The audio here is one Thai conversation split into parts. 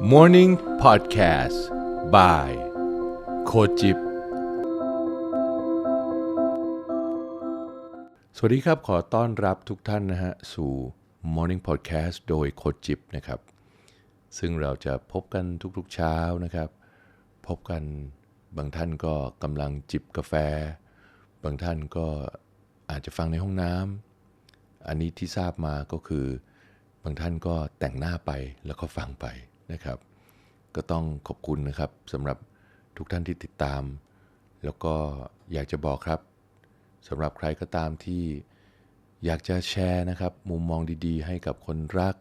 Morning Podcast by โคจิบ สวัสดีครับ ขอต้อนรับทุกท่านนะฮะ สู่ Morning Podcast โดยโคจิบนะครับ ซึ่งเราจะพบกันทุกๆเช้านะครับ พบกันบางท่านก็กำลังจิบกาแฟ บางท่านก็อาจจะฟังในห้องน้ำอันนี้ที่ทราบมาก็คือบางท่านก็แต่งหน้าไปแล้วก็ฟังไป นะครับ ก็ต้องขอบคุณนะครับสำหรับทุกท่านที่ติดตาม แล้วก็อยากจะบอกครับสำหรับใครก็ตามที่อยากจะแชร์นะครับ มุมมองดีๆ ให้กับคนรัก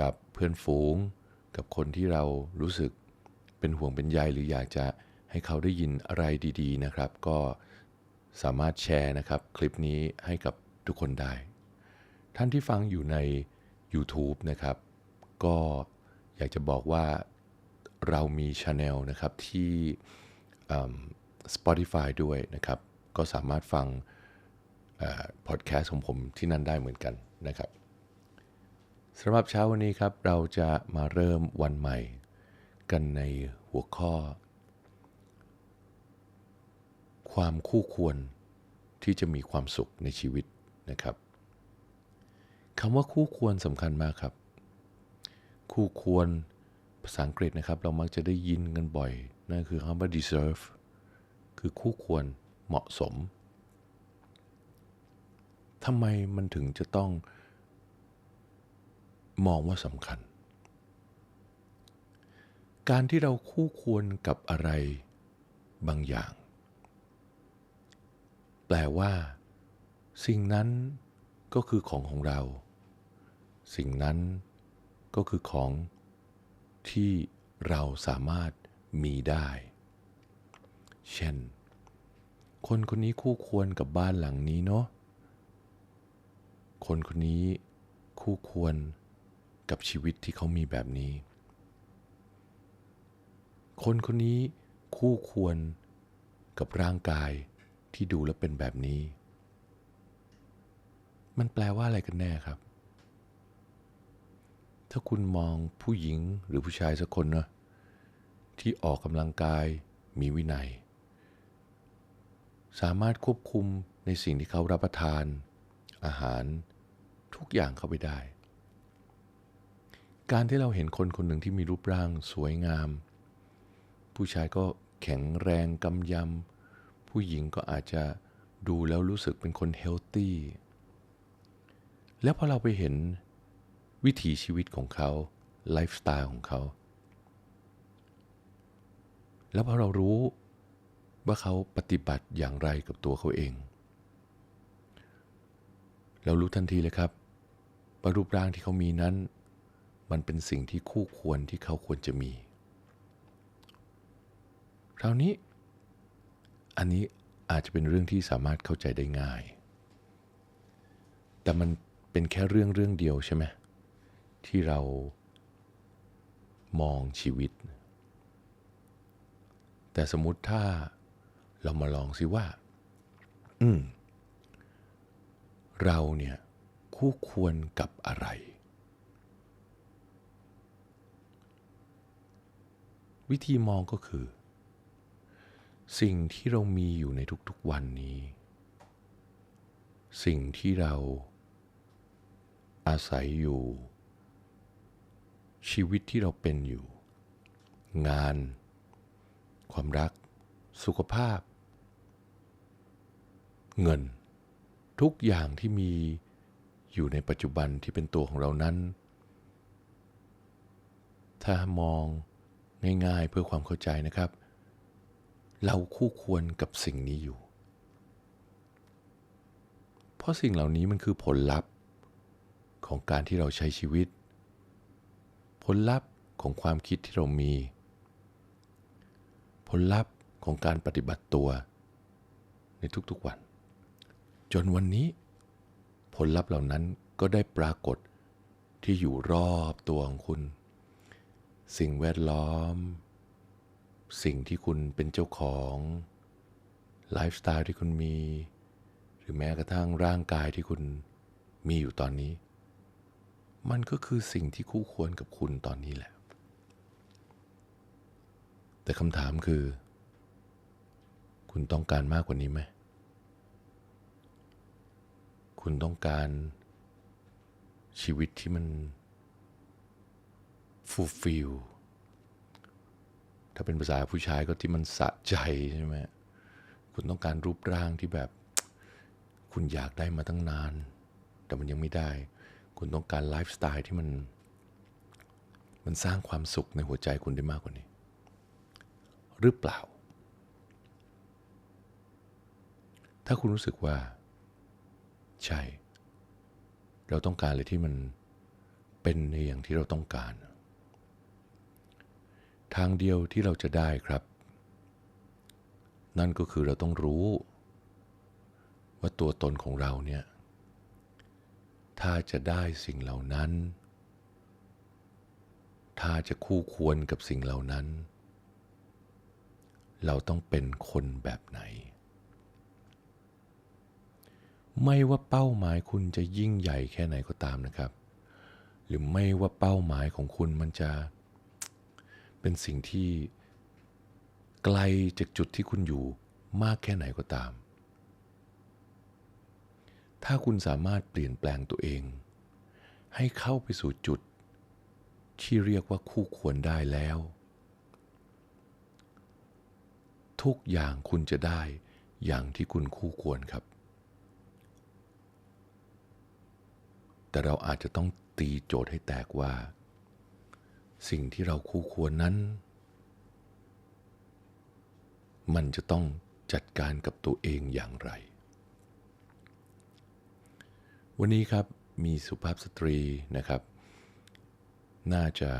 กับเพื่อนฝูง กับคนที่เรารู้สึกเป็นห่วงเป็นใยหรืออยากจะให้เขาได้ยินอะไรดีๆนะครับ ก็สามารถแชร์นะครับ คลิปนี้ให้กับทุกคนได้ ท่านที่ฟังอยู่ใน YouTube นะครับ ก็ อยากจะบอกว่าเรามีช anel นะครับที่ Spotify ด้วยนะครับ ก็สามารถฟังพอดแคสต์ของผมที่นั่นได้เหมือนกันนะครับสำหรับเช้าวันนี้ครับ เราจะมาเริ่มวันใหม่ กันในหัวข้อ ความคู่ควรที่จะมีความสุขในชีวิตนะครับคำว่าคู่ควรสำคัญมากครับ คู่ควรภาษาอังกฤษนะครับ เรามักจะได้ยินกันบ่อย นั่นคือคำว่า deserve คือคู่ควรเหมาะสมทำไมมันถึงจะต้องมองว่าสำคัญ การที่เราคู่ควรกับอะไรบางอย่าง แปลว่า สิ่งนั้นก็คือของของเรา สิ่งนั้น ก็คือของที่เราสามารถมีได้ เช่น คนคนนี้คู่ควรกับบ้านหลังนี้เนาะ คนคนนี้คู่ควรกับชีวิตที่เขามีแบบนี้ คนคนนี้คู่ควรกับร่างกายที่ดูแล้วเป็นแบบนี้ มันแปลว่าอะไรกันแน่ครับ ถ้าคุณมองผู้หญิงหรือผู้ชายสักคนนะที่ออกกำลังกายมีวินัย สามารถควบคุมในสิ่งที่เขารับประทาน อาหารทุกอย่างเข้าไปได้ การที่เราเห็นคนคนหนึ่งที่มีรูปร่างสวยงาม ผู้ชายก็แข็งแรงกำยำ ผู้หญิงก็อาจจะดูแล้วรู้สึกเป็นคนเฮลตี้แล้วพอเราไปเห็น วิถีชีวิตของเขาไลฟ์สไตล์ของเขา แล้วพอเรารู้ว่าเขาปฏิบัติอย่างไรกับตัวเขาเอง เรารู้ทันทีเลยครับว่ารูปร่างที่เขามีนั้น มันเป็นสิ่งที่คู่ควรที่เขาควรจะมี คราวนี้ อันนี้อาจจะเป็นเรื่องที่สามารถเข้าใจได้ง่าย แต่มันเป็นแค่เรื่องเรื่องเดียวใช่ไหม ที่เรามองชีวิต แต่สมมติถ้าเรามาลองสิว่า อืม เราเนี่ยคู่ควรกับอะไร วิธีมองก็คือ สิ่งที่เรามีอยู่ในทุกๆวันนี้ สิ่งที่เราอาศัยอยู่ ชีวิตที่เราเป็นอยู่ งาน ความรัก สุขภาพ เงิน ทุกอย่างที่มีอยู่ในปัจจุบันที่เป็นตัวของเรานั้น ถ้ามองง่ายๆเพื่อความเข้าใจนะครับ เราคู่ควรกับสิ่งนี้อยู่ เพราะสิ่งเหล่านี้มันคือผลลัพธ์ของการที่เราใช้ชีวิต ผลลัพธ์ของความคิดที่เรามี ผลลัพธ์ของการปฏิบัติตัว ในทุกๆวัน จนวันนี้ ผลลัพธ์เหล่านั้นก็ได้ปรากฏที่อยู่รอบตัวของคุณ สิ่งแวดล้อม สิ่งที่คุณเป็นเจ้าของไลฟ์สไตล์ที่คุณมี หรือแม้กระทั่งร่างกายที่คุณมีอยู่ตอนนี้ มันก็คือสิ่งที่คู่ควรกับคุณตอนนี้แหละ แต่คำถามคือ คุณต้องการมากกว่านี้ไหม คุณต้องการชีวิตที่มัน fulfill ถ้าเป็นภาษาผู้ชายก็ที่มันสะใจใช่ไหม คุณต้องการรูปร่างที่แบบ คุณอยากได้มาตั้งนาน แต่มันยังไม่ได้ คุณต้องการไลฟ์สไตล์ที่มัน มันสร้างความสุขในหัวใจคุณได้มากกว่านี้ หรือเปล่า ถ้าคุณรู้สึกว่า ใช่ เราต้องการอะไรที่มันเป็นในอย่างที่เราต้องการ ทางเดียวที่เราจะได้ครับ นั่นก็คือเราต้องรู้ ว่าตัวตนของเราเนี่ย ถ้าจะได้สิ่งเหล่านั้น ถ้าจะคู่ควรกับสิ่งเหล่านั้น เราต้องเป็นคนแบบไหน ไม่ว่าเป้าหมายคุณจะยิ่งใหญ่แค่ไหนก็ตามนะครับ หรือไม่ว่าเป้าหมายของคุณมันจะ เป็นสิ่งที่ไกลจากจุดที่คุณอยู่มากแค่ไหนก็ตาม ถ้าคุณสามารถเปลี่ยนแปลงตัวเอง ให้เข้าไปสู่จุด ที่เรียกว่าคู่ควรได้แล้ว ทุกอย่างคุณจะได้อย่างที่คุณคู่ควรครับ แต่เราอาจจะต้องตีโจทย์ให้แตกว่า สิ่งที่เราคู่ควรนั้น มันจะต้องจัดการกับตัวเองอย่างไร วันนี้ครับมีสุภาพสตรีนะครับ น่าจะ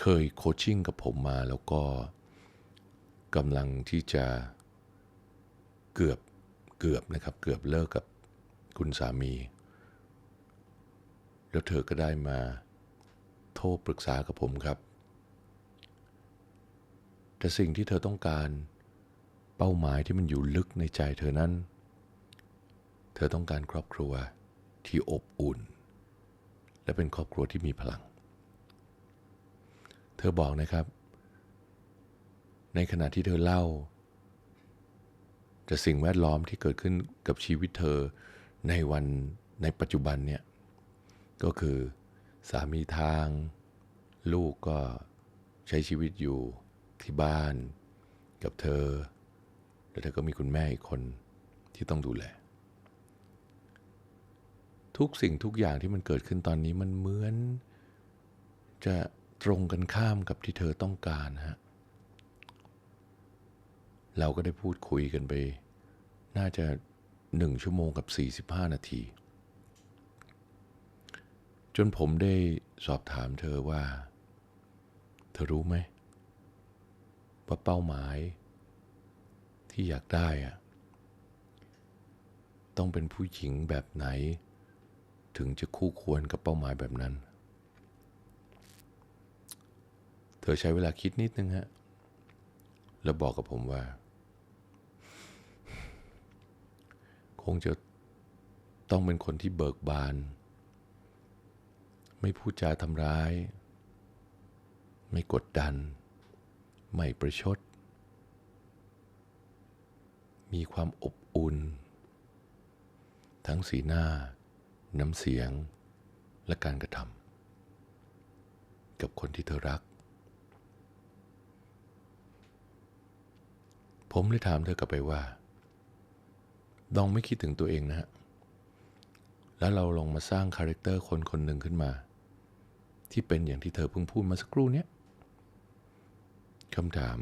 เคยโคชชิ่งกับผมมาแล้วก็กำลังที่จะเกือบเกือบนะครับ เกือบเลิกกับคุณสามี แล้วเธอก็ได้มาโทรปรึกษากับผมครับ แต่สิ่งที่เธอต้องการเป้าหมายที่มันอยู่ลึกในใจเธอนั้น เธอต้องการครอบครัวที่อบอุ่น และเป็นครอบครัวที่มีพลัง เธอบอกนะครับ ในขณะที่เธอเล่าแต่สิ่งแวดล้อมที่เกิดขึ้นกับชีวิตเธอในวันในปัจจุบันเนี่ย ก็คือสามีทาง ลูกก็ใช้ชีวิตอยู่ที่บ้าน กับเธอ แล้วเธอก็มีคุณแม่อีกคนที่ต้องดูแล ทุกสิ่งทุกอย่างที่มันเกิดขึ้นตอนนี้มันเหมือน จะตรงกันข้ามกับที่เธอต้องการฮะ เราก็ได้พูดคุยกันไป น่าจะหนึ่งชั่วโมงกับ 45 นาที จนผมได้สอบถามเธอว่า เธอรู้ไหม ว่าเป้าหมายที่อยากได้อะต้องเป็นผู้หญิงแบบไหน ถึงจะคู่ควรกับเป้าหมายแบบนั้น เธอใช้เวลาคิดนิดนึงฮะ แล้วบอกกับผมว่า คงจะต้องเป็นคนที่เบิกบาน ไม่พูดจาทำร้าย ไม่กดดัน ไม่ประชด มีความอบอุ่น ทั้งสีหน้า น้ำเสียงและการกระทำกับคนที่เธอรัก ผมเลยถามเธอกลับไปว่าลองไม่คิดถึงตัวเองนะฮะแล้วเราลองมาสร้างคาแรคเตอร์คนคนหนึ่งขึ้นมา ที่เป็นอย่างที่เธอเพิ่งพูดมาสักครู่เนี้ยคำถาม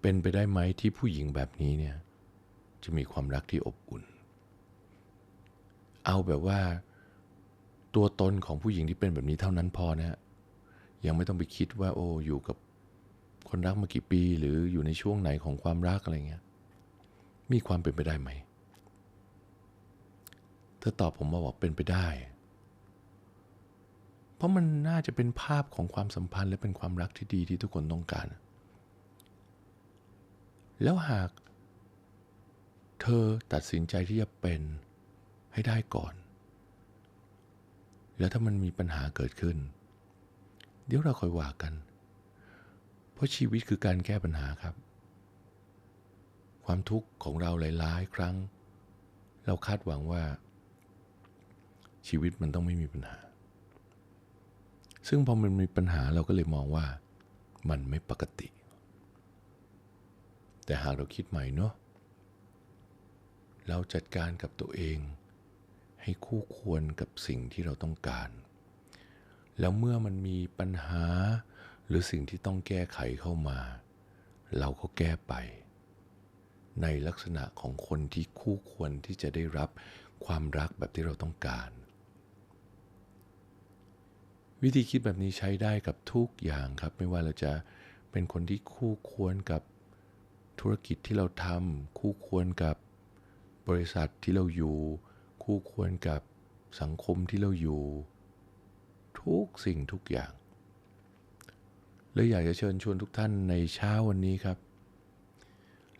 เป็นไปได้ไหมที่ผู้หญิงแบบนี้เนี่ย จะมีความรักที่อบอุ่น เอาแบบว่า ตัวตนของผู้หญิงที่เป็นแบบนี้เท่านั้นพอนะฮะยังไม่ต้องไปคิดว่า โอ้อยู่กับคนรักมากี่ปี หรืออยู่ในช่วงไหนของความรักอะไรเงี้ยมีความเป็นไปได้ไหมเธอตอบผมมาบอกเป็นไปได้ เพราะมันน่าจะเป็นภาพของความสัมพันธ์และเป็นความรักที่ดีที่ทุกคนต้องการ แล้วหาก เธอตัดสินใจที่จะเป็น ให้ได้ก่อน แล้วถ้ามันมีปัญหาเกิดขึ้น เดี๋ยวเราค่อยว่ากัน เพราะชีวิตคือการแก้ปัญหาครับ ความทุกข์ของเราหลายๆ ครั้ง เราคาดหวังว่า ชีวิตมันต้องไม่มีปัญหา ซึ่งพอมันมีปัญหาเราก็เลยมองว่า มันไม่ปกติ แต่หากเราคิดใหม่เนาะเราจัดการกับตัวเอง ให้คู่ควรกับสิ่งที่เราต้องการ แล้วเมื่อมันมีปัญหาหรือสิ่งที่ต้องแก้ไขเข้ามา เราก็แก้ไป ในลักษณะของคนที่คู่ควรที่จะได้รับความรักแบบที่เราต้องการ วิธีคิดแบบนี้ใช้ได้กับทุกอย่างครับ ไม่ว่าเราจะเป็นคนที่คู่ควรกับธุรกิจที่เราทำคู่ควรกับบริษัทที่เราอยู่ คู่ควรกับสังคมที่เราอยู่ ทุกสิ่งทุกอย่างเลยอยากจะเชิญชวนทุกท่านในเช้าวันนี้ครับ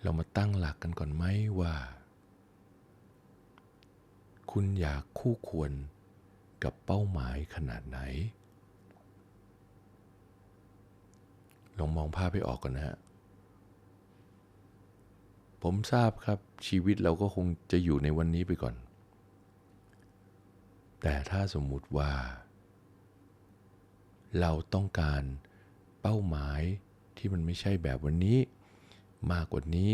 เรามาตั้งหลักกันก่อนไหมว่า คุณอยากคู่ควรกับเป้าหมายขนาดไหน ลองมองภาพให้ออกก่อนนะฮะผมทราบครับชีวิตเราก็คงจะอยู่ในวันนี้ไปก่อน แต่ถ้าสมมุติว่า เราต้องการเป้าหมายที่มันไม่ใช่แบบวันนี้ มากกว่านี้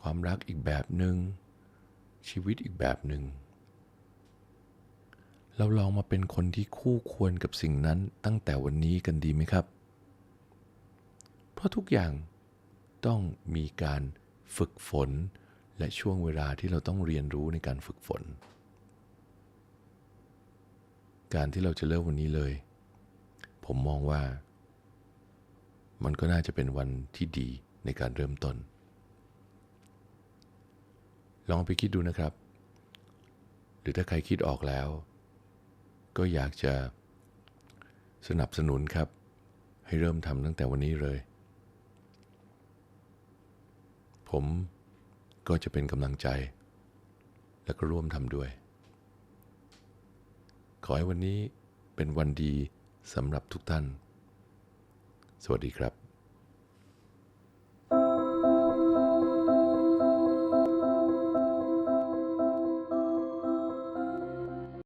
ความรักอีกแบบหนึง่งชีวิตอีกแบบหนึง่งเราลองมาเป็นคนที่คู่ควรกับสิ่งนั้นตั้งแต่วันนี้กันดีไหมครับ เพราะทุกอย่างต้องมีการฝึกฝน และช่วงเวลาที่เราต้องเรียนรู้ในการฝึกฝน การที่เราจะเริ่มวันนี้เลย ผมมองว่า มันก็น่าจะเป็นวันที่ดีในการเริ่มต้น ลองไปคิดดูนะครับ หรือถ้าใครคิดออกแล้ว ก็อยากจะสนับสนุนครับ ให้เริ่มทำตั้งแต่วันนี้เลย ผมก็จะเป็นกำลังใจ และก็ร่วมทำด้วย ขอให้วันนี้เป็นวันดีสำหรับทุกท่าน สวัสดีครับ